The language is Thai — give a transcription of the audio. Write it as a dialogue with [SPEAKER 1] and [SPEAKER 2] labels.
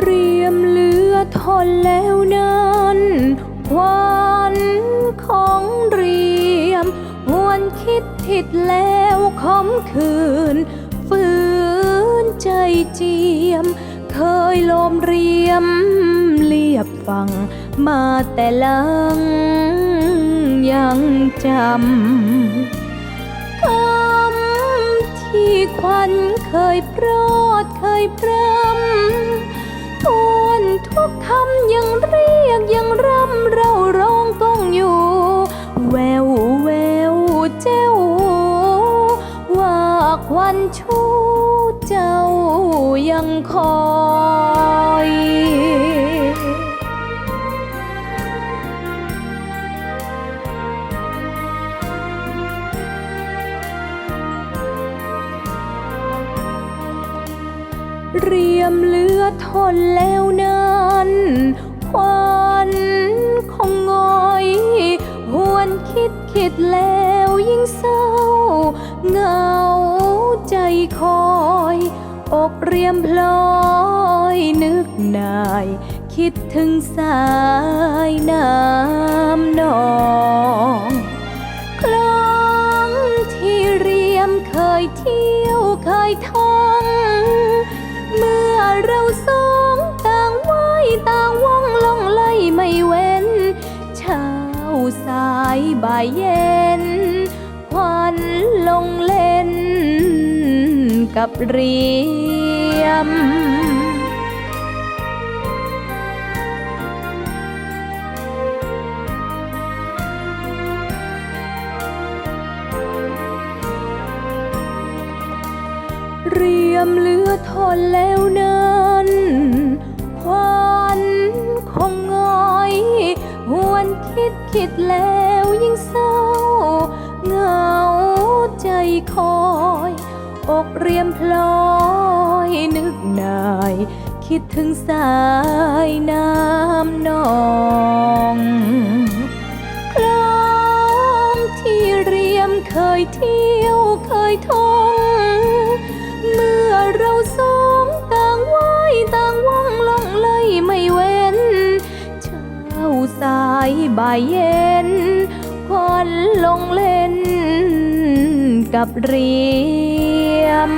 [SPEAKER 1] เรียมเหลือทนแล้วนั้นควันของเรียมหวนคิดผิดแล้วคมคืนฝืนใจเจียม เคยโลมเรียมเรียบฟังมาแต่ลังยังจำคำที่ควันเคยโปรดเคยพรำ ทวนทุกคำยังเรียกยังรำเราร้องก้องอยู่ แววแววเจ้า ว่าควันชูเจ้ายังคอ เรียมเลือทนแล้วนั้นควันคงงอยหวนคิดคิดแล้วยิ่งเศร้าเงาใจคอยอกเรียมพลอยนึกนาย คิดถึงสายน้ำนองครั้งที่เรียมเคยเที่ยวเคยท่อง เมื่อเราสองต่างไหว้ต่างว่องล่องไล่ไม่เว้น เช้าสายบ่ายเย็นควันลงเล่นกับเรียม เรียมเหลือทนแล้วนั้นควันคงงอยหวนคิดคิดแล้วยิ่งเศร้าเหงาใจคอย อกเรียมพลอยนึกนาย คิดถึงสายน้ำนองครั้งที่เรียมเคยเที่ยวเคยท่อง เราสองต่างว่ายต่างว่องล่องเลยไม่เว้น เช้าสายบ่ายเย็นควันลงเล่นกับเรียม